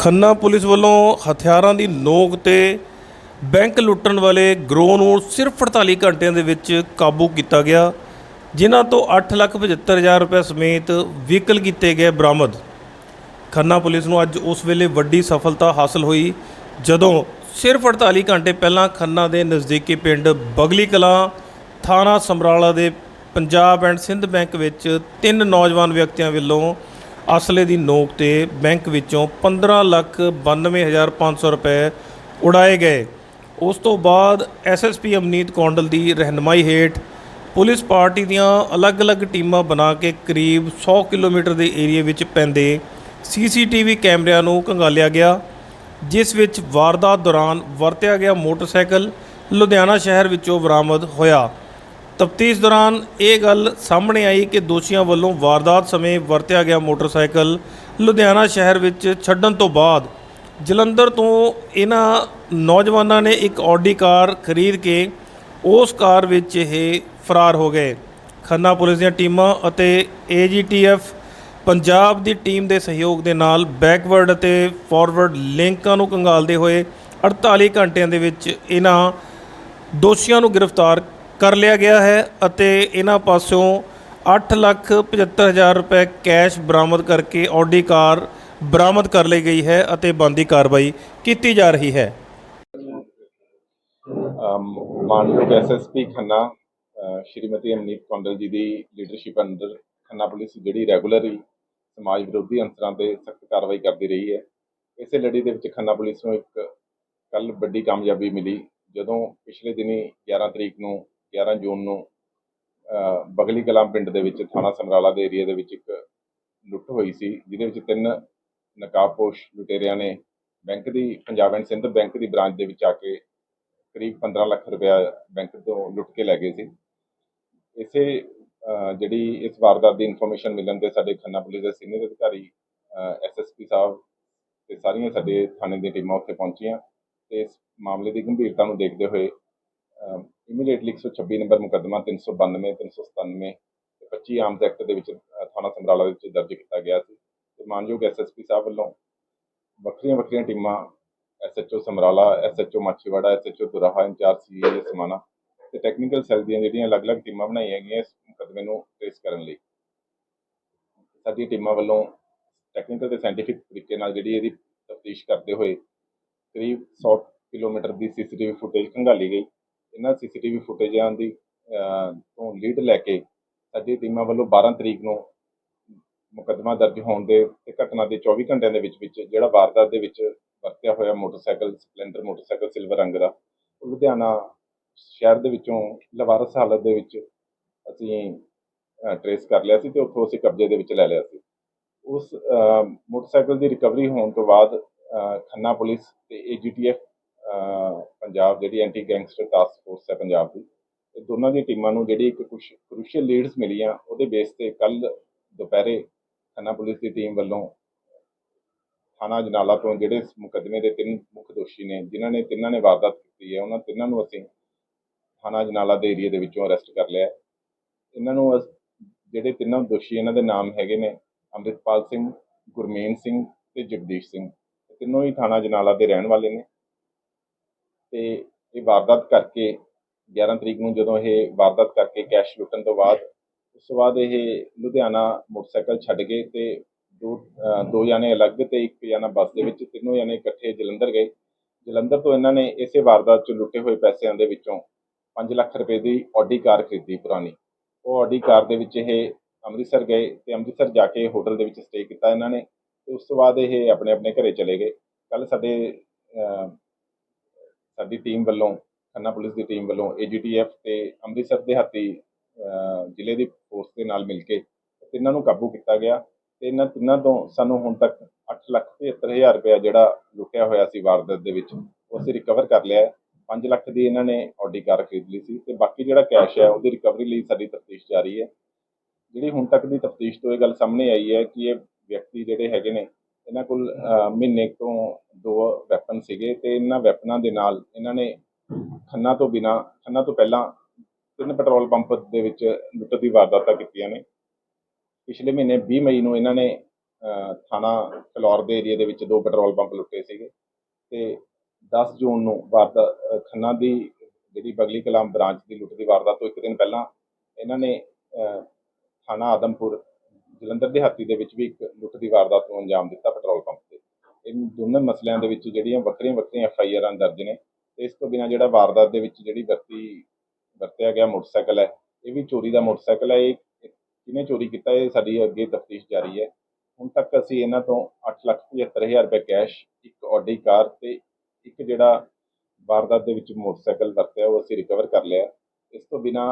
Khanna police ਵੱਲੋਂ ਹਥਿਆਰਾਂ ਦੀ ਨੋਕ ਤੇ ਬੈਂਕ ਲੁੱਟਣ ਵਾਲੇ ਗਰੋਹ ਨੂੰ ਸਿਰਫ 48 ਘੰਟਿਆਂ ਦੇ ਵਿੱਚ ਕਾਬੂ ਕੀਤਾ ਗਿਆ ਜਿਨ੍ਹਾਂ ਤੋਂ 8,75,000 ਰੁਪਏ ਸਮੇਤ ਵਹੀਕਲ ਕੀਤੇ ਗਏ ਬਰਾਮਦ। ਖੰਨਾ ਪੁਲਿਸ ਨੂੰ ਅੱਜ ਉਸ ਵੇਲੇ ਵੱਡੀ ਸਫਲਤਾ ਹਾਸਲ ਹੋਈ ਜਦੋਂ ਸਿਰਫ 48 ਘੰਟੇ ਪਹਿਲਾਂ ਖੰਨਾ ਦੇ ਨਜ਼ਦੀਕੀ ਪਿੰਡ ਬਗਲੀ ਕਲਾਂ ਥਾਣਾ ਸਮਰਾਲਾ ਦੇ ਪੰਜਾਬ ਐਂਡ ਸਿੰਧ ਬੈਂਕ ਵਿੱਚ ਤਿੰਨ ਨੌਜਵਾਨ ਵਿਅਕਤੀਆਂ ਵੱਲੋਂ ਅਸਲੇ ਦੀ ਨੋਕ ਤੇ ਬੈਂਕ ਵਿੱਚੋਂ 15 ਲੱਖ 92500 ਰੁਪਏ ਉਡਾਏ ਗਏ। ਉਸ ਤੋਂ ਬਾਅਦ ਐਸਐਸਪੀ ਅਮਨੀਤ ਕੌਂਡਲ ਦੀ ਰਹਿਨਮਾਈ ਹੇਠ ਪੁਲਿਸ ਪਾਰਟੀ ਦੀਆਂ ਅਲੱਗ-ਅਲੱਗ ਟੀਮਾਂ ਬਣਾ ਕੇ ਕਰੀਬ 100 ਕਿਲੋਮੀਟਰ ਦੇ ਏਰੀਆ ਵਿੱਚ ਪੈਂਦੇ ਸੀਸੀਟੀਵੀ ਕੈਮਰਿਆਂ ਨੂੰ ਖੰਗਾਲਿਆ ਗਿਆ, ਜਿਸ ਵਿੱਚ ਵਾਰਦਾਤ ਦੌਰਾਨ ਵਰਤਿਆ ਗਿਆ ਮੋਟਰਸਾਈਕਲ ਲੁਧਿਆਣਾ ਸ਼ਹਿਰ ਵਿੱਚੋਂ ਬਰਾਮਦ ਹੋਇਆ। ਤਫਤੀਸ਼ ਦੌਰਾਨ ਇਹ ਗੱਲ ਸਾਹਮਣੇ ਆਈ ਕਿ ਦੋਸ਼ੀਆਂ ਵੱਲੋਂ ਵਾਰਦਾਤ ਸਮੇਂ ਵਰਤਿਆ ਗਿਆ ਮੋਟਰਸਾਈਕਲ ਲੁਧਿਆਣਾ ਸ਼ਹਿਰ ਵਿੱਚ ਛੱਡਣ ਤੋਂ ਬਾਅਦ। ਜਲੰਧਰ ਤੋਂ ਇਹਨਾਂ ਨੌਜਵਾਨਾਂ ਨੇ ਇੱਕ ਆਡੀ ਕਾਰ ਖਰੀਦ ਕੇ ਉਸ ਕਾਰ ਵਿੱਚ ਇਹ ਫਰਾਰ ਹੋ ਗਏ। ਖੰਨਾ ਪੁਲਿਸ ਦੀਆਂ ਟੀਮਾਂ ਅਤੇ ਏਜੀਟੀਐਫ ਪੰਜਾਬ ਦੀ ਟੀਮ ਦੇ ਸਹਿਯੋਗ ਦੇ ਨਾਲ ਬੈਕਵਰਡ ਅਤੇ ਫਾਰਵਰਡ ਲਿੰਕਾਂ ਨੂੰ ਕੰਗਾਲਦੇ ਹੋਏ 48 ਘੰਟਿਆਂ ਦੇ ਵਿੱਚ ਇਹਨਾਂ ਦੋਸ਼ੀਆਂ ਨੂੰ ਗ੍ਰਿਫਤਾਰ ਕਰ ਲਿਆ ਗਿਆ ਹੈ ਅਤੇ ਇਹਨਾਂ ਪਾਸਿਓਂ 875000 ਰੁਪਏ ਕੈਸ਼ ਬਰਾਮਦ ਕਰਕੇ ਆਡੀ ਕਾਰ ਬਰਾਮਦ ਕਰ ਲਈ ਗਈ ਹੈ ਅਤੇ ਬੰਦੀ ਕਾਰਵਾਈ ਕੀਤੀ ਜਾ ਰਹੀ ਹੈ। ਅਮ ਮਾਨਯੋਗ ਐਸਐਸਪੀ ਖੰਨਾ ਸ਼੍ਰੀਮਤੀ ਅਮਨੀਤ ਕੌਂਡਲ ਜੀ ਦੀ ਲੀਡਰਸ਼ਿਪ ਅੰਦਰ ਖੰਨਾ ਪੁਲਿਸ ਜਿਹੜੀ ਰੈਗੂਲਰਲੀ ਸਮਾਜ ਵਿਰੋਧੀ ਅੰਸਰਾਂ ਤੇ ਸਖਤ ਕਾਰਵਾਈ ਕਰਦੀ ਰਹੀ ਹੈ। ਇਸੇ ਲੜੀ ਦੇ ਵਿੱਚ ਖੰਨਾ ਪੁਲਿਸ ਨੂੰ ਇੱਕ ਕੱਲ ਵੱਡੀ ਕਾਮਯਾਬੀ ਮਿਲੀ। ਜਦੋਂ ਪਿਛਲੇ ਦਿਨੀ 11 ਤਰੀਕ ਨੂੰ 11 ਜੂਨ ਨੂੰ ਬਗਲੀ ਕਲਾਂ ਪਿੰਡ ਦੇ ਵਿੱਚ, ਥਾਣਾ ਸਮਰਾਲਾ ਦੇ ਏਰੀਆ ਦੇ ਵਿੱਚ ਇੱਕ ਲੁੱਟ ਹੋਈ ਸੀ, ਜਿਹਦੇ ਵਿੱਚ ਤਿੰਨ ਨਕਾਬਪੋਸ਼ ਲੁਟੇਰਿਆਂ ਨੇ ਬੈਂਕ ਦੀ, ਪੰਜਾਬ ਐਂਡ ਸਿੰਧ ਬੈਂਕ ਦੀ ਬ੍ਰਾਂਚ ਦੇ ਵਿੱਚ ਆ ਕੇ ਕਰੀਬ 15 ਲੱਖ ਰੁਪਇਆ ਬੈਂਕ ਤੋਂ ਲੁੱਟ ਕੇ ਲੈ ਗਏ ਸੀ। ਇਸੇ ਜਿਹੜੀ ਇਸ ਵਾਰਦਾਤ ਦੀ ਇਨਫੋਰਮੇਸ਼ਨ ਮਿਲਣ ਤੇ ਸਾਡੇ ਖੰਨਾ ਪੁਲਿਸ ਦੇ ਸੀਨੀਅਰ ਅਧਿਕਾਰੀ ਐਸਐਸਪੀ ਸਾਹਿਬ ਤੇ ਸਾਰੀਆਂ ਸਾਡੇ ਥਾਣੇ ਦੀਆਂ ਟੀਮਾਂ ਉੱਥੇ ਪਹੁੰਚੀਆਂ ਤੇ ਇਸ ਮਾਮਲੇ ਦੀ ਗੰਭੀਰਤਾ ਨੂੰ ਦੇਖਦੇ ਹੋਏ ਇਮੀਡੀਏਟਲੀ 126 ਨੰਬਰ ਮੁਕੱਦਮਾ 392 397 ਤੇ 25 ਆਰਮਸ ਐਕਟ ਦੇ ਵਿੱਚ ਅਹ, ਥਾਣਾ ਸਮਰਾਲਾ ਵਿੱਚ ਦਰਜ ਕੀਤਾ ਗਿਆ ਸੀ ਤੇ ਮਾਨਯੋਗ ਐਸਐਸਪੀ ਸਾਹਿਬ ਵੱਲੋਂ ਵੱਖਰੀਆਂ ਵੱਖਰੀਆਂ ਟੀਮਾਂ SHO Samrala SHO Machhiwara SHO Doraha incharge CIA Samana ਤੇ ਟੈਕਨੀਕਲ ਸੈੱਲ ਦੀਆਂ ਜਿਹੜੀਆਂ ਅਲੱਗ-ਅਲੱਗ ਟੀਮਾਂ ਬਣਾਈਆਂ ਗਈਆਂ ਇਸ ਮੁਕੱਦਮੇ ਨੂੰ ਟ੍ਰੇਸ ਕਰਨ ਲਈ। ਸਾਡੀਆਂ ਟੀਮਾਂ ਵੱਲੋਂ ਟੈਕਨੀਕਲ ਤੇ ਸਾਇੰਟੀਫਿਕ ਤਰੀਕੇ ਨਾਲ ਜਿਹੜੀ ਇਹਦੀ ਤਫਤੀਸ਼ ਕਰਦੇ ਹੋਏ ਕਰੀਬ 100 ਕਿਲੋਮੀਟਰ ਦੀ ਸੀਸੀਟੀਵੀ ਫੁਟੇਜ ਖੰਗਾਲੀ ਗਈ। ਇਹਨਾਂ ਸੀਸੀਟੀਵੀ ਫੁਟੇਜਾਂ ਦੀ ਤੋਂ ਲੀਡ ਲੈ ਕੇ ਸਾਡੀ ਟੀਮਾਂ ਵੱਲੋਂ 12 ਤਰੀਕ ਨੂੰ ਮੁਕੱਦਮਾ ਦਰਜ ਹੋਣ ਦੇ ਤੇ ਘਟਨਾ ਦੇ 24 ਘੰਟਿਆਂ ਦੇ ਵਿੱਚ ਵਿੱਚ ਜਿਹੜਾ ਵਾਰਦਾਤ ਦੇ ਵਿੱਚ ਵਰਤਿਆ ਹੋਇਆ ਮੋਟਰਸਾਈਕਲ, ਸਪਲੈਂਡਰ ਮੋਟਰਸਾਈਕਲ ਸਿਲਵਰ ਰੰਗ ਦਾ, ਉਹ ਲੁਧਿਆਣਾ ਸ਼ਹਿਰ ਦੇ ਵਿੱਚੋਂ ਲਵਾਰਸ ਹਾਲਤ ਦੇ ਵਿੱਚ ਅਸੀਂ ਟਰੇਸ ਕਰ ਲਿਆ ਸੀ ਤੇ ਉੱਥੋਂ ਅਸੀਂ ਕਬਜ਼ੇ ਦੇ ਵਿੱਚ ਲੈ ਲਿਆ ਸੀ। ਉਸ ਮੋਟਰਸਾਈਕਲ ਦੀ ਰਿਕਵਰੀ ਹੋਣ ਤੋਂ ਬਾਅਦ ਖੰਨਾ ਪੁਲਿਸ ਤੇ ਏਜੀਟੀਐਫ ਪੰਜਾਬ ਜਿਹੜੀ ਐਂਟੀ ਗੈਂਗਸਟਰ ਟਾਸਕ ਫੋਰਸ ਹੈ ਪੰਜਾਬ ਦੀ, ਇਹ ਦੋਨਾਂ ਦੀਆਂ ਟੀਮਾਂ ਨੂੰ ਜਿਹੜੀ ਇੱਕ ਕੁਝ ਕ੍ਰੂਸ਼ੀਅਲ ਲੀਡਸ ਮਿਲੀਆਂ, ਉਹਦੇ ਬੇਸ ਤੇ ਕੱਲ ਦੁਪਹਿਰੇ ਥਾਣਾ ਪੁਲਿਸ ਦੀ ਟੀਮ ਵੱਲੋਂ ਥਾਣਾ ਜਨਾਲਾ ਤੋਂ ਜਿਹੜੇ ਇਸ ਮੁਕੱਦਮੇ ਦੇ ਤਿੰਨ ਮੁੱਖ ਦੋਸ਼ੀ ਨੇ, ਜਿਨ੍ਹਾਂ ਨੇ ਤਿੰਨਾਂ ਨੇ ਵਾਰਦਾਤ ਕੀਤੀ ਹੈ, ਉਹਨਾਂ ਤਿੰਨਾਂ ਨੂੰ ਅਸੀਂ ਥਾਣਾ ਜਨਾਲਾ ਦੇ ਏਰੀਆ ਦੇ ਵਿੱਚੋਂ ਅਰੈਸਟ ਕਰ ਲਿਆ ਇਹਨਾਂ ਨੂੰ ਅਸ- ਜਿਹੜੇ ਤਿੰਨਾਂ ਦੋਸ਼ੀ ਇਹਨਾਂ ਦੇ ਨਾਮ ਹੈਗੇ ਨੇ, ਅੰਮ੍ਰਿਤਪਾਲ ਸਿੰਘ ਗੁਰਮੇਨ ਸਿੰਘ ਤੇ ਜਗਦੀਸ਼ ਸਿੰਘ ਤਿੰਨੋਂ ਹੀ ਥਾਣਾ ਜਨਾਲਾ ਦੇ ਰਹਿਣ ਵਾਲੇ ਨੇ। ਤੇ ਇਹ ਵਾਰਦਾਤ ਕਰਕੇ 11 ਤਰੀਕ ਨੂੰ ਜਦੋਂ ਇਹ ਵਾਰਦਾਤ ਕਰਕੇ ਕੈਸ਼ ਲੁੱਟਣ ਤੋਂ ਬਾਅਦ, ਉਸ ਤੋਂ ਬਾਅਦ ਇਹ ਲੁਧਿਆਣਾ ਮੋਟਰਸਾਈਕਲ ਛੱਡ ਗਏ ਤੇ ਦੋ ਦੋ ਜਾਣੇ ਅਲੱਗ ਤੇ ਇੱਕ ਜਾਣਾ ਬੱਸ ਦੇ ਵਿੱਚ, ਤਿੰਨੋਂ ਜਾਣੇ ਇਕੱਠੇ ਜਲੰਧਰ ਗਏ। ਜਲੰਧਰ ਤੋਂ ਇਹਨਾਂ ਨੇ ਇਸੇ ਵਾਰਦਾਤ 'ਚ ਲੁੱਟੇ ਹੋਏ ਪੈਸਿਆਂ ਦੇ ਵਿੱਚੋਂ 5 ਲੱਖ ਰੁਪਏ ਦੀ ਆਡੀ ਕਾਰ ਖਰੀਦੀ ਪੁਰਾਣੀ। ਉਹ ਆਡੀ ਕਾਰ ਦੇ ਵਿੱਚ ਇਹ ਅੰਮ੍ਰਿਤਸਰ ਗਏ ਤੇ ਅੰਮ੍ਰਿਤਸਰ ਜਾ ਕੇ ਹੋਟਲ ਦੇ ਵਿੱਚ ਸਟੇ ਕੀਤਾ ਇਹਨਾਂ ਨੇ ਤੇ ਉਸ ਤੋਂ ਬਾਅਦ ਇਹ ਆਪਣੇ ਆਪਣੇ ਘਰੇ ਚਲੇ ਗਏ। ਕੱਲ ਸਾਡੇ ਸਾਡੀ ਟੀਮ ਵੱਲੋਂ, ਖੰਨਾ ਪੁਲਿਸ ਦੀ ਟੀਮ ਵੱਲੋਂ ਏਜੀਟੀਐਫ ਤੇ ਅੰਮ੍ਰਿਤਸਰ ਦੇ ਹਾਤੀ ਜ਼ਿਲ੍ਹੇ ਦੀ ਫੋਰਸ ਦੇ ਨਾਲ ਮਿਲ ਕੇ ਤਿੰਨਾਂ ਨੂੰ ਕਾਬੂ ਕੀਤਾ ਗਿਆ ਤੇ ਇਹਨਾਂ ਤਿੰਨਾਂ ਤੋਂ ਸਾਨੂੰ ਹੁਣ ਤੱਕ 875000 ਰੁਪਇਆ ਜਿਹੜਾ ਲੁੱਟਿਆ ਹੋਇਆ ਸੀ ਵਾਰਦਾਤ ਦੇ ਵਿੱਚ, ਉਹ ਅਸੀਂ ਰਿਕਵਰ ਕਰ ਲਿਆ ਹੈ। 5 ਲੱਖ ਦੀ ਇਹਨਾਂ ਨੇ ਆਡੀ ਕਾਰ ਖਰੀਦ ਲਈ ਸੀ ਤੇ ਬਾਕੀ ਜਿਹੜਾ ਕੈਸ਼ ਹੈ, ਉਹਦੀ ਰਿਕਵਰੀ ਲਈ ਸਾਡੀ ਤਫਤੀਸ਼ ਜਾਰੀ ਹੈ। ਜਿਹੜੀ ਹੁਣ ਤੱਕ ਦੀ ਤਫਤੀਸ਼ ਤੋਂ ਇਹ ਗੱਲ ਸਾਹਮਣੇ ਆਈ ਹੈ ਕਿ ਇਹ ਵਿਅਕਤੀ ਜਿਹੜੇ ਹੈਗੇ ਨੇ ਇਹਨਾਂ ਕੋਲ ਮਹੀਨੇ ਤੋਂ ਦੋ ਵੈਪਨ ਸੀਗੇ ਤੇ ਇਹਨਾਂ ਵੈਪਨਾਂ ਦੇ ਨਾਲ ਇਹਨਾਂ ਨੇ ਖੰਨਾ ਤੋਂ ਬਿਨਾ, ਖੰਨਾ ਤੋਂ ਪਹਿਲਾਂ ਤਿੰਨ ਪੈਟਰੋਲ ਪੰਪ ਦੇ ਵਿੱਚ ਲੁੱਟ ਦੀ ਵਾਰਦਾਤਾਂ ਕੀਤੀਆਂ ਨੇ। ਪਿਛਲੇ ਮਹੀਨੇ 20 ਮਈ ਨੂੰ ਇਹਨਾਂ ਨੇ ਥਾਣਾ ਫਲੋਰ ਦੇ ਏਰੀਆ ਦੇ ਵਿੱਚ ਦੋ ਪੈਟਰੋਲ ਪੰਪ ਲੁੱਟੇ ਸੀਗੇ ਤੇ 10 ਜੂਨ ਨੂੰ ਵਾਰਦਾਤ ਖੰਨਾ ਦੀ ਜਿਹੜੀ ਬਗਲੀ ਕਲਾਮ ਬ੍ਰਾਂਚ ਦੀ ਲੁੱਟ ਦੀ ਵਾਰਦਾਤ ਤੋਂ ਇੱਕ ਦਿਨ ਪਹਿਲਾਂ ਇਹਨਾਂ ਨੇ ਥਾਣਾ ਆਦਮਪੁਰ ਜਲੰਧਰ ਦੇ ਹਾਤੀ ਦੇ ਵਿੱਚ ਵੀ ਇੱਕ ਲੁੱਟ ਦੀ ਵਾਰਦਾਤ ਨੂੰ ਅੰਜਾਮ ਦਿੱਤਾ ਪੈਟਰੋਲ ਪੰਪ ਤੇ। ਇਹ ਦੋਨਾਂ ਮਸਲਿਆਂ ਦੇ ਵਿੱਚ ਜਿਹੜੀਆਂ ਵੱਖਰੀਆਂ ਵੱਖਰੀਆਂ ਐਫ ਆਈ ਆਰਾਂ ਦਰਜ ਨੇ, ਤੇ ਇਸ ਤੋਂ ਬਿਨਾਂ ਜਿਹੜਾ ਵਾਰਦਾਤ ਦੇ ਵਿੱਚ ਜਿਹੜੀ ਵਰਤੀ, ਵਰਤਿਆ ਗਿਆ ਮੋਟਰਸਾਈਕਲ ਹੈ, ਇਹ ਵੀ ਚੋਰੀ ਦਾ ਮੋਟਰਸਾਈਕਲ ਹੈ, ਇਹ ਕਿਹਨੇ ਚੋਰੀ ਕੀਤਾ, ਇਹ ਸਾਡੀ ਅੱਗੇ ਤਫਤੀਸ਼ ਜਾਰੀ ਹੈ। ਹੁਣ ਤੱਕ ਅਸੀਂ ਇਹਨਾਂ ਤੋਂ 875000 ਰੁਪਏ ਕੈਸ਼, ਇੱਕ ਆਡੀ ਕਾਰ ਤੇ ਇੱਕ ਜਿਹੜਾ ਵਾਰਦਾਤ ਦੇ ਵਿੱਚ ਮੋਟਰਸਾਈਕਲ ਵਰਤਿਆ, ਉਹ ਅਸੀਂ ਰਿਕਵਰ ਕਰ ਲਿਆ। ਇਸ ਤੋਂ ਬਿਨਾਂ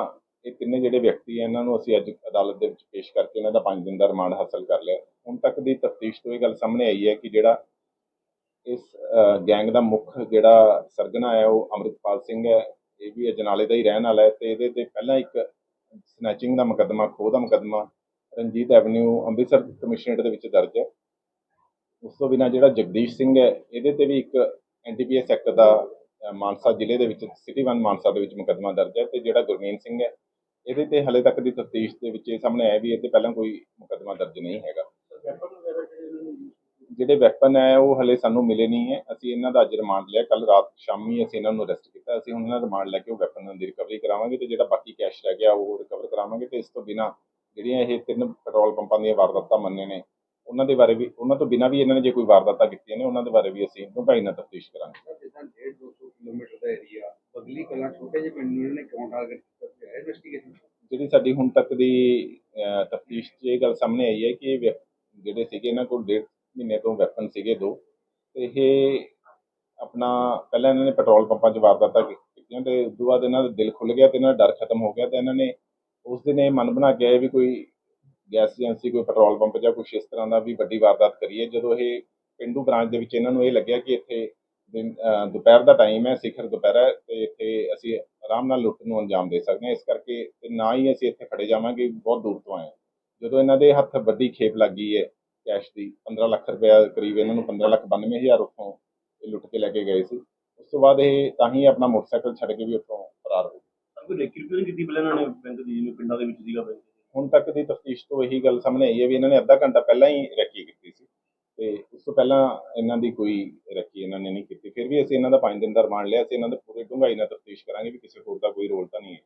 ਇਹ ਤਿੰਨੇ ਜਿਹੜੇ ਵਿਅਕਤੀ ਹੈ ਇਹਨਾਂ ਨੂੰ ਅਸੀਂ ਅੱਜ ਅਦਾਲਤ ਦੇ ਵਿੱਚ ਪੇਸ਼ ਕਰਕੇ ਇਹਨਾਂ ਦਾ 5 ਦਿਨ ਦਾ ਰਿਮਾਂਡ ਹਾਸਲ ਕਰ ਲਿਆ। ਹੁਣ ਤੱਕ ਦੀ ਤਫਤੀਸ਼ ਤੋਂ ਇਹ ਗੱਲ ਸਾਹਮਣੇ ਆਈ ਹੈ ਕਿ ਜਿਹੜਾ ਇਸ ਗੈਂਗ ਦਾ ਮੁੱਖ ਜਿਹੜਾ ਸਰਗਨਾ ਹੈ, ਉਹ ਅੰਮ੍ਰਿਤਪਾਲ ਸਿੰਘ ਹੈ। ਇਹ ਵੀ ਅਜਨਾਲੇ ਦਾ ਹੀ ਰਹਿਣ ਵਾਲਾ ਹੈ ਤੇ ਇਹਦੇ ਤੇ ਪਹਿਲਾਂ ਇੱਕ ਸਨੈਚਿੰਗ ਦਾ ਮੁਕੱਦਮਾ, ਖੋਹ ਦਾ ਮੁਕੱਦਮਾ ਰਣਜੀਤ ਐਵਨਿਊ ਅੰਮ੍ਰਿਤਸਰ ਕਮਿਸ਼ਨਰੇਟ ਦੇ ਵਿੱਚ ਦਰਜ ਹੈ। ਉਸ ਤੋਂ ਬਿਨਾਂ ਜਿਹੜਾ ਜਗਦੀਸ਼ ਸਿੰਘ ਹੈ, ਇਹਦੇ ਤੇ ਵੀ ਇੱਕ ਐਨਡੀਪੀਐਸ ਐਕਟ ਦਾ ਮਾਨਸਾ ਜ਼ਿਲ੍ਹੇ ਦੇ ਵਿੱਚ ਸਿਟੀ 1 ਮਾਨਸਾ ਦੇ ਵਿੱਚ ਮੁਕੱਦਮਾ ਦਰਜ ਹੈ ਤੇ ਜਿਹੜਾ ਗੁਰਮੀਨ ਸਿੰਘ ਹੈ ਇਹਦੇ ਤੇ ਹਲੇ ਤੱਕ ਦੀ ਤਫਤੀਸ਼ ਦੇ ਵਿੱਚ ਇਹ ਸਾਹਮਣੇ ਆਇਆ ਵੀ ਇਹ ਤੇ ਪਹਿਲਾਂ ਕੋਈ ਮੁਕੱਦਮਾ ਦਰਜ ਨਹੀਂ ਹੈਗਾ। ਜਿਹੜੇ ਵੈਪਨ ਹੈ ਉਹ ਹਲੇ ਸਾਨੂੰ ਮਿਲੇ ਨਹੀਂ ਹੈ। ਅਸੀਂ ਇਹਨਾਂ ਦਾ ਅੱਜ ਰਿਮਾਂਡ ਲਿਆ। ਕੱਲ ਰਾਤ ਸ਼ਾਮੀ ਅਸੀਂ ਇਹਨਾਂ ਨੂੰ ਅਰੈਸਟ ਕੀਤਾ। ਅਸੀਂ ਹੁਣ ਇਹਨਾਂ ਦਾ ਰਿਮਾਂਡ ਲੈ ਕੇ ਉਹ ਵੈਪਨ ਦੀ ਰਿਕਵਰੀ ਕਰਾਵਾਂਗੇ ਤੇ ਜਿਹੜਾ ਬਾਕੀ ਕੈਸ਼ ਰਹਿ ਗਿਆ ਉਹ ਰਿਕਵਰ ਕਰਾਵਾਂਗੇ ਤੇ ਇਸ ਤੋਂ ਬਿਨਾ ਜਿਹੜੀਆਂ ਇਹ ਤਿੰਨ ਪੈਟਰੋਲ ਪੰਪਾਂ ਦੀਆਂ ਵਾਰਦਾਤਾਂ ਮੰਨੇ ਨੇ ਉਹਨਾਂ ਦੇ ਬਾਰੇ ਵੀ ਉਹਨਾਂ ਤੋਂ ਬਿਨਾ ਵੀ ਇਹਨਾਂ ਨੇ ਜੇ ਕੋਈ ਵਾਰਦਾਤਾਂ ਕੀਤੀਆਂ ਨੇ ਉਹਨਾਂ ਦੇ ਬਾਰੇ ਵੀ ਅਸੀਂ ਡੂੰਘਾਈ ਨਾਲ ਤਫਤੀਸ਼ ਕਰਾਂਗੇ। ਜਿੱਦਾਂ 1.5 200 ਕਿਲੋਮੀਟਰ ਦਾ ਏਰੀਆ ਬਗਲੀ ਕਲਾਂ ਛੋਟੇ ਜਿਹੇ ਪਿੰਡ ਨੂੰ ਇਹਨਾਂ ਕਿਉਂ ਟਾਰਗੇਟ ਇਨਵੈਸਟੀਗੇਸ਼ਨ ਜਿਹੜੀ ਸਾਡੀ ਹੁਣ ਤੱਕ ਦੀ ਤਫਤੀਸ਼ 'ਚ ਇਹ ਗੱਲ ਸਾਹਮਣੇ ਆਈ ਹੈ ਕਿ ਇਹ ਵਿਅਕ- ਜਿਹੜੇ ਸੀਗੇ ਇਹਨਾਂ ਕੋਲ ਡੇਢ ਮਹੀਨੇ ਤੋਂ ਵੈਪਨ ਸੀਗੇ ਦੋ। ਤੇ ਇਹ ਆਪਣਾ, ਪਹਿਲਾਂ ਇਹਨਾਂ ਨੇ ਪੈਟਰੋਲ ਪੰਪਾਂ 'ਚ ਵਾਰਦਾਤਾਂ ਕੀਤੀਆਂ ਤੇ ਉਸ ਤੋਂ ਬਾਅਦ ਇਹਨਾਂ ਦਾ ਦਿਲ ਖੁੱਲ ਗਿਆ ਤੇ ਇਹਨਾਂ ਦਾ ਡਰ ਖਤਮ ਹੋ ਗਿਆ ਤੇ ਇਹਨਾਂ ਨੇ ਉਸ ਦਿਨ ਇਹ ਮਨ ਬਣਾ ਕੇ ਆਏ ਵੀ ਕੋਈ ਗੈਸ ਏਜੰਸੀ, ਕੋਈ ਪੈਟਰੋਲ ਪੰਪ ਜਾਂ ਕੁਛ ਇਸ ਤਰ੍ਹਾਂ ਦਾ ਵੀ ਵੱਡੀ ਵਾਰਦਾਤ ਕਰੀਏ। ਜਦੋਂ ਇਹ ਪਿੰਡੂ ਬ੍ਰਾਂਚ ਦੇ ਵਿੱਚ ਇਹਨਾਂ ਨੂੰ ਇਹ ਲੱਗਿਆ ਕਿ ਇੱਥੇ ਦਿਨ- ਦੁਪਹਿਰ ਦਾ ਟਾਈਮ ਹੈ ਸਿਖਰ ਦੁਪਹਿਰ ਹੈ ਤੇ ਇੱਥੇ ਅਸੀਂ ਆਰਾਮ ਨਾਲ ਲੁੱਟ ਨੂੰ ਅੰਜਾਮ ਦੇ ਸਕਦੇ ਹਾਂ। ਇਸ ਕਰਕੇ ਤੇ ਨਾ ਹੀ ਅਸੀਂ ਇੱਥੇ ਫੜੇ ਜਾਵਾਂਗੇ ਬਹੁਤ ਦੂਰ ਤੋਂ ਆਏ। ਜਦੋਂ ਇਹਨਾਂ ਦੇ ਹੱਥ ਵੱਡੀ ਖੇਪ ਲੱਗ ਗਈ ਹੈ ਕੈਸ਼ ਦੀ 15 ਲੱਖ ਰੁਪਇਆ ਕਰੀਬ ਇਹਨਾਂ ਨੂੰ 15 ਲੱਖ 92 ਹਜ਼ਾਰ ਉੱਥੋਂ ਇਹ ਲੁੱਟ ਕੇ ਲੈ ਕੇ ਗਏ ਸੀ। ਉਸ ਤੋਂ ਬਾਅਦ ਇਹ ਤਾਂ ਹੀ ਆਪਣਾ ਮੋਟਰਸਾਈਕਲ ਛੱਡ ਕੇ ਵੀ ਉੱਥੋਂ ਫਰਾਰ ਹੋ ਗਏ। ਕੋਈ ਰੇਕੀ ਰਿਪੇਅਰ ਕੀਤੀ ਪਹਿਲਾਂ ਇਹਨਾਂ ਨੇ ਬੈਂਕ ਦੀ ਜਿਵੇਂ ਪਿੰਡਾਂ ਦੇ ਵਿੱਚ ਸੀਗਾ ਹੁਣ ਤੱਕ ਦੀ ਤਫਤੀਸ਼ ਤੋਂ ਇਹੀ ਗੱਲ ਸਾਹਮਣੇ ਆਈ ਹੈ ਵੀ ਇਹਨਾਂ ਨੇ ਅੱਧਾ ਘੰਟਾ ਪਹਿਲਾਂ ਹੀ ਰੈਕੀ ਕੀਤੀ ਸੀ। ਤੇ ਉਸ ਤੋਂ ਪਹਿਲਾਂ ਇਹਨਾਂ ਦੀ ਕੋਈ ਰੈਕੀ ਇਹਨਾਂ ਨੇ ਨਹੀਂ ਕੀਤੀ। ਫਿਰ ਵੀ ਅਸੀਂ ਇਹਨਾਂ ਦਾ 5 ਦਿਨ ਦਾ ਰਿਮਾਂਡ ਲਿਆ ਸੀ ਇਹਨਾਂ ਦੇ ਪੂਰੇ ਡੂੰਘਾਈ ਨਾਲ ਤਫਤੀਸ਼ ਕਰਾਂਗੇ ਵੀ ਕਿਸੇ ਹੋਰ ਦਾ ਕੋਈ ਰੋਲ ਤਾਂ ਨਹੀਂ ਹੈ।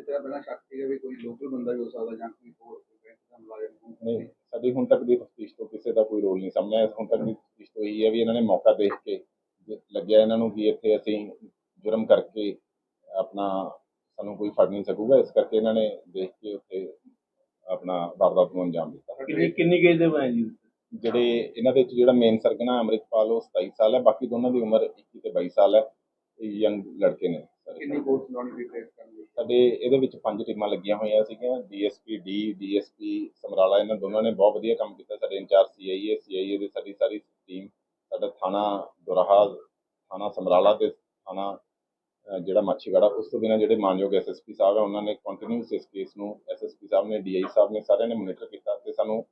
ਤਰ੍ਹਾਂ ਸ਼ੱਕ ਸੀਗਾ ਵੀ ਕੋਈ ਲੋਕਲ ਬੰਦਾ ਵੀ ਹੋ ਸਕਦਾ ਜਾਂ ਕੋਈ ਹੋਰ ਕੋਈ ਬੈਂਕ ਦਾ ਮੁਲਾਜ਼ਮ ਨਹੀਂ ਸਾਡੀ ਹੁਣ ਤੱਕ ਦੀ ਤਫਤੀਸ਼ ਤੋਂ ਕਿਸੇ ਦਾ ਕੋਈ ਰੋਲ ਨਹੀਂ ਸਾਹਮਣੇ ਆਇਆ। ਹੁਣ ਤੱਕ ਦੀ ਤਫਤੀਸ਼ ਤੋਂ ਇਹੀ ਹੈ ਵੀ ਇਹਨਾਂ ਨੇ ਮੌਕਾ ਦੇਖ ਕੇ ਜੇ ਲੱਗਿਆ ਇਹਨਾਂ ਨੂੰ ਕਿ ਇੱਥੇ ਅਸੀਂ ਜੁਰਮ ਕਰਕੇ ਆਪਣਾ ਸਾਨੂੰ ਕੋਈ ਫੜ ਨਹੀਂ ਸਕੂਗਾ। ਇਸ ਕਰਕੇ ਇਹਨਾਂ ਨੇ ਦੇਖ ਕੇ ਉੱਥੇ ਆਪਣਾ ਵਾਰਦਾਤ ਨੂੰ ਅੰਜਾਮ ਦਿੱਤਾ। ਕਿੰਨੀ ਕਿੰਨੀ ਕੇਸ ਦੇ ਬਣੇ ਜੀ? ਜਿਹੜੇ ਇਹਨਾਂ ਦੇ ਵਿੱਚ ਜਿਹੜਾ ਮੇਨ ਸਰਗਨਾ ਅੰਮ੍ਰਿਤਪਾਲ ਉਹ 27 ਸਾਲ ਹੈ। ਬਾਕੀ ਦੋਨਾਂ ਦੀ ਉਮਰ 21 ਤੇ 22 ਸਾਲ ਹੈ। ਇਹ ਯੰਗ ਲੜਕੇ ਨੇ। ਕਿੰਨੀ ਵੀ ਟ੍ਰੇਸ ਕਰਨ ਸਾਡੇ ਇਹਦੇ ਵਿੱਚ ਪੰਜ ਟੀਮਾਂ ਲੱਗੀਆਂ ਹੋਈਆਂ ਸੀਗੀਆਂ। ਡੀਐਸਪੀ ਡੀ ਡੀਐਸਪੀ ਸਮਰਾਲਾ ਇਹਨਾਂ ਦੋਨਾਂ ਨੇ ਬਹੁਤ ਵਧੀਆ ਕੰਮ ਕੀਤਾ। ਸਾਡੇ ਇੰਚਾਰਜ ਸੀਆਈਏ ਸੀਆਈਏ ਦੀ ਸਾਡੀ ਸਾਰੀ ਟੀਮ ਸਾਡਾ ਥਾਣਾ ਦੁਰਾਹਾ ਥਾਣਾ ਸਮਰਾਲਾ ਤੇ ਥਾਣਾ ਜਿਹੜਾ ਮਾਛੀਵਾੜਾ ਉਸ ਤੋਂ ਬਿਨਾਂ ਜਿਹੜੇ ਮਾਨਯੋਗ ਐਸਐਸਪੀ ਸਾਹਿਬ ਹੈ ਉਹਨਾਂ ਨੇ ਕੰਟੀਨਿਊਸ ਇਸ ਕੇਸ ਨੂੰ ਐਸਐਸਪੀ ਸਾਹਿਬ ਨੇ ਡੀਆਈ ਸਾਹਿਬ ਨੇ ਸਾਰਿਆਂ ਨੇ ਮੋਨੀਟਰ ਕੀਤਾ ਤੇ ਸਾਨੂੰ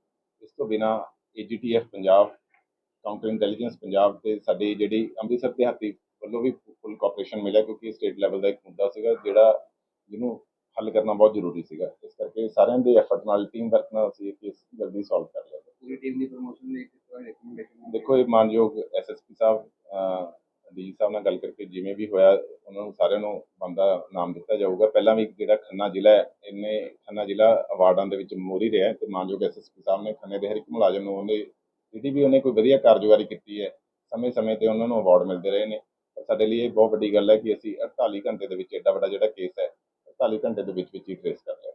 ਇਸ ਤੋਂ ਬਿਨਾਂ AGTF Punjab counter intelligence Punjab ਤੇ ਸਾਡੀ ਜਿਹੜੀ ਅੰਮ੍ਰਿਤਸਰ ਦਿਹਾਤੀ ਵੱਲੋਂ ਵੀ ਫੁੱਲ ਕੋਆਪਰੇਸ਼ਨ ਮਿਲਿਆ ਕਿਉਂਕਿ ਸਟੇਟ ਲੈਵਲ ਦਾ ਇੱਕ ਮੁੱਦਾ ਸੀਗਾ ਜਿਹੜਾ ਜਿਹਨੂੰ ਹੱਲ ਕਰਨਾ ਬਹੁਤ ਜ਼ਰੂਰੀ ਸੀਗਾ। ਇਸ ਕਰਕੇ ਸਾਰਿਆਂ ਦੇ ਐਫਰਟ ਨਾਲ ਟੀਮ ਵਰਕ ਨਾਲ ਅਸੀਂ ਇਹ ਕੇਸ ਜਲਦੀ ਸੋਲਵ ਕਰ ਲਿਆ। ਪੂਰੀ ਟੀਮ ਦੀ ਪ੍ਰਮੋਸ਼ਨ ਲਈ ਕਿਸ ਤਰ੍ਹਾਂ ਰეკਮੈਂਡੇਸ਼ਨ ਦੇਖੋ ਇਹ ਮਾਨਯੋਗ ਐਸਐਸਪੀ ਸਾਹਿਬ ਡੀ ਸਾਹਿਬ ਨਾਲ ਗੱਲ ਕਰਕੇ ਜਿਵੇਂ ਵੀ ਹੋਇਆ, ਉਹਨਾਂ ਨੂੰ ਸਾਰਿਆਂ ਨੂੰ ਬੰਦਾ ਨਾਮ ਦਿੱਤਾ ਜਾਊਗਾ। ਪਹਿਲਾਂ ਵੀ ਜਿਹੜਾ ਖੰਨਾ ਜ਼ਿਲ੍ਹਾ ਹੈ, ਇਹਨੇ ਖੰਨਾ ਜ਼ਿਲ੍ਹਾ ਅਵਾਰਡਾਂ ਦੇ ਵਿੱਚ ਮੋਰੀ ਰਿਹਾ ਹੈ ਤੇ ਮਾਨਯੋਗ ਐਸਐਸਪੀ ਸਾਹਿਬ ਨੇ ਖੰਨੇ ਦੇ ਹਰ ਇੱਕ ਮੁਲਾਜ਼ਮ ਨੂੰ ਉਹਨੇ ਜਿਹਦੀ ਵੀ ਉਹਨੇ ਕੋਈ ਵਧੀਆ ਕਾਰਜਕਾਰੀ ਕੀਤੀ ਹੈ, ਸਮੇਂ-ਸਮੇਂ ਤੇ ਉਹਨਾਂ ਨੂੰ ਅਵਾਰਡ ਮਿਲਦੇ ਰਹੇ ਨੇ। ਪਰ ਸਾਡੇ ਲਈ ਇਹ ਬਹੁਤ ਵੱਡੀ ਗੱਲ ਹੈ ਕਿ ਅਸੀਂ 48 ਘੰਟੇ ਦੇ ਵਿੱਚ ਐਡਾ ਵੱਡਾ ਜਿਹੜਾ ਕੇਸ ਹੈ 48 ਘੰਟੇ ਦੇ ਵਿੱਚ ਵਿੱਚ ਹੀ। ਟ੍ਰੇਸ ਕਰ ਲਿਆ